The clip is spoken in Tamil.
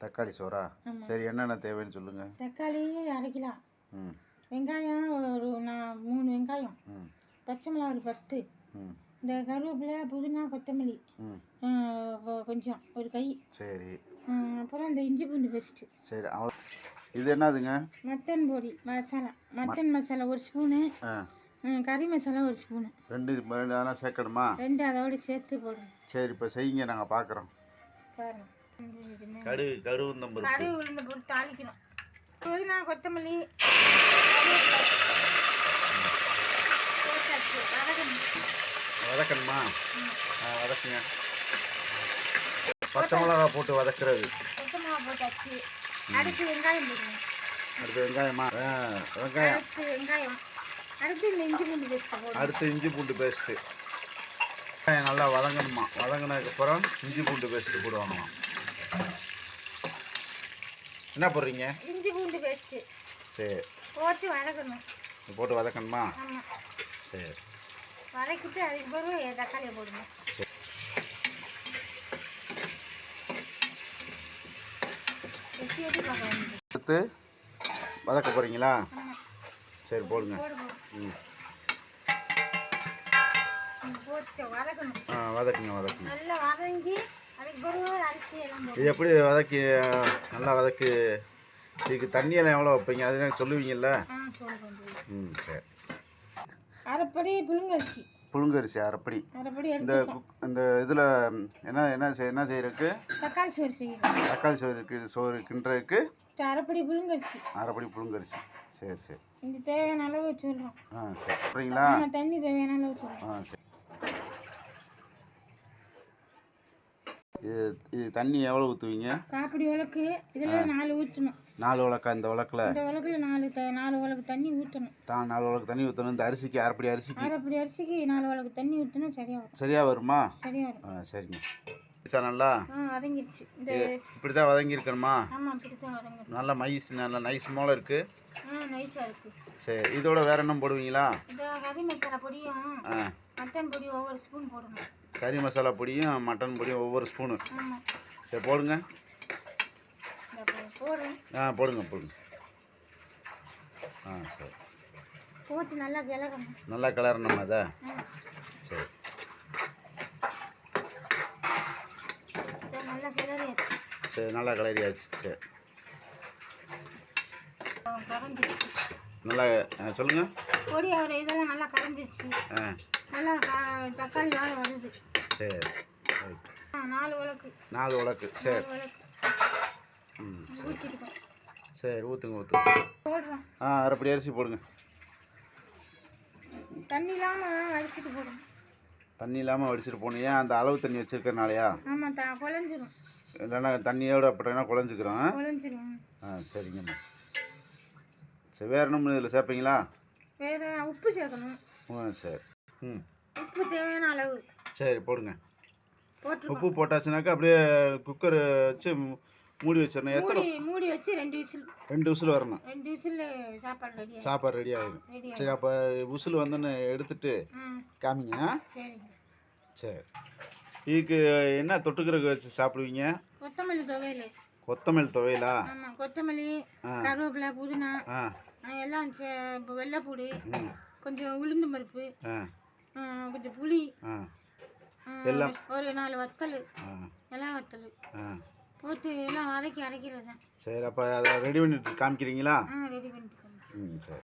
தக்காளி சோறா? சரி என்னென்ன தேவைன்னு சொல்லுங்கள் தக்காளி அரை கிலோ ம். வெங்காயம் ஒரு நான் மூணு வெங்காயம். ம். பச்சை மிளகா ஒரு பத்து. ம். இந்த கருவேப்பிலை புதினா கொத்தமல்லி. கொஞ்சம் ஒரு கை. சரி. அப்புறம் இந்த இஞ்சி பூண்டு பேஸ்ட்டு. சரி அவ்வளோ இது என்னதுங்க? மட்டன் பொடி மசாலா. மட்டன் மசாலா ஒரு ஸ்பூனு. கறி மசாலா ஒரு ஸ்பூனு. ரெண்டு ரெண்டு அதெல்லாம் சேர்க்கணுமா? ரெண்டு அதோட சேர்த்து போடுங்க. சரி இப்போ செய்யுங்க நாங்கள் பார்க்குறோம் பாருங்க கடு கருவுந்தம்பரு கறி உளுந்த போட்டு தாளிக்கணும். புதினா கொத்தமல்லி வதக்கணும். வதக்குங்க. பச்சை மிளகா போட்டு வதக்குறது. பச்சை மிளகா போட்டாச்சு. அடுத்து வெங்காயம் போடணும். அடுத்து வெங்காயமா? வெங்காயம். அடுத்து வெங்காயம். அடுத்து இந்த இஞ்சி பூண்டு பேஸ்ட் அடுத்து இஞ்சி பூண்டு பேஸ்ட்டு நல்லா வதங்கணுமா? வதங்கினதுக்கப்புறம் இஞ்சி பூண்டு பேஸ்ட்டு போடுவாங்க என்ன போடுறீங்க? இஞ்சி பூண்டு பேஸ்ட்டு சரி. போட்டு வதக்கணும். போட்டு வதக்கணுமா? சரி. வதக்கிட்டு அதுக்கு பிறகு தக்காளியை போடணும். வேண்டியது அடுத்து வதக்க போகிறீங்களா சரி போடுங்க. போடு போடு. ம். வதக்குங்க வதக்குங்க. நல்லா வதங்கி இது எப்படி வதக்கி நல்லா வதக்கி இதுக்கு தண்ணியெல்லாம் எவ்வளோ வைப்பீங்க? அது எனக்கு சொல்லுவீங்கல்ல? ம் சரி. அரைப்படி புழுங்கரிசி. புழுங்கரிசி அரைப்படி. அரைப்படி இந்த இந்த இதில் என்ன என்ன செய் என்ன செய்யறதுக்கு? தக்காளி சோறு செய்யணும். தக்காளி சோறுக்கு சோறு கிண்டுறதுக்கு அரைப்படி புழுங்கரிசி. அரைப்படி புழுங்கரிசி. சரி சரி. இந்த தேவையான அளவு சொல்கிறோம் ஆ சரி. நம்ம தண்ணி தேவையான அளவு சொல்கிறோம் ஆ சரி. இது தண்ணி எவ்வளோ ஊற்றுவீங்க காப்பிடி உலக்கு இதில் நாலு ஊற்றணும் நாலு உலக்கா இந்த உலக்கில் இந்த உலக்கில் நாலு த நாலு உலக்கு தண்ணி ஊற்றணும் தான் நாலு உலக்கு தண்ணி ஊற்றணும் இந்த அரிசிக்கு அரைப்படி அரிசிக்கு? அரைப்படி அரிசிக்கு நாலு உலக்கு தண்ணி ஊற்றினா சரியாக வரும். சரியாக வருமா? சரியாக வரும். ஆ சரிங்க. சார் நல்லா? இந்த இப்படி தான் வதங்கி இருக்கணுமா ஆமாம் அப்படி தான் வதங்க நல்லா மைஸ் நல்லா நைஸ் ஆ நைஸாக இருக்குது சரி இதோட வேற என்ன போடுவீங்களா? இந்த கறி மசாலா பொடியும் ஆ. மட்டன் பொடி ஒவ்வொரு ஸ்பூன் போடணும். கறி மசாலா பொடியும் மட்டன் பொடியும் ஒவ்வொரு ஸ்பூனு சரி போடுங்க. ஆ போடுங்க போடுங்க. ஆ சரி. போட்டு நல்லா கிளறணும். நல்லா கிளறணுமா அதை சரி. சரி நல்லா கிளறியாச்சு. சரி. நல்லா ஆ, சொல்லுங்க. பொடி அவர் இதெல்லாம் நல்லா கரைஞ்சிருச்சு. ஆ. நல்லா தக்காளி வருது. சரி. நாலு உலக்கு நாலு உலக்கு சரி. ம் சரி. ஊற்றுங்க ஊற்றுங்க போடுறோம். ஆ அரைப்படி அரிசி போடுங்க. தண்ணி இல்லாமல் வடிச்சிட்டு போடுறோம் தண்ணி இல்லாமல் வடிச்சிட்டு ஏன் அந்த அளவு தண்ணி வச்சிருக்கறனாலயா? ஆமாம் த குழஞ்சிரும். இல்லைன்னா தண்ணியோட போட்டீங்கன்னா குழஞ்சிக்கிறோம். குழஞ்சிரும். ஆ சரிங்கம்மா. சரி வேறு என்ன இதில் சேர்ப்பீங்களா? வேற உப்பு சேர்க்கணும். ஆ சரி. ம். உப்பு தேவையான அளவு. சரி போடுங்க. உப்பு போட்டாச்சுனாக்கா அப்படியே குக்கர் வச்சு மூடி வச்சிடணும். எத்தனை மூடி வச்சு ரெண்டு விசில். ரெண்டு விசில் வரணும். ரெண்டு விசில் சாப்பாடு ரெடி சாப்பாடு ரெடி ஆகிடும் சரி அப்போ விசில் வந்தோன்னு எடுத்துட்டு காமிங்க. சரி. இதுக்கு என்ன தொட்டுக்கிறதுக்கு வச்சு சாப்பிடுவீங்க? கொத்தமல்லி துவையல். கொத்தமல்லி துவையலா? ஆமாம் கொத்தமல்லி கருவேப்பிலை புதினா எல்லாம் வெள்ளைப்பூடு கொஞ்சம் உளுந்து பருப்பு கொஞ்சம் புளி. எல்லாம். ஒரு நாலு வத்தல். எல்லாம் வத்தல் போட்டு எல்லாம் வதக்கி அரைக்கிறது சரி அப்போ அதை ரெடி பண்ணிட்டு காமிக்கிறீங்களா? ரெடி பண்ணிட்டு ம் சரி.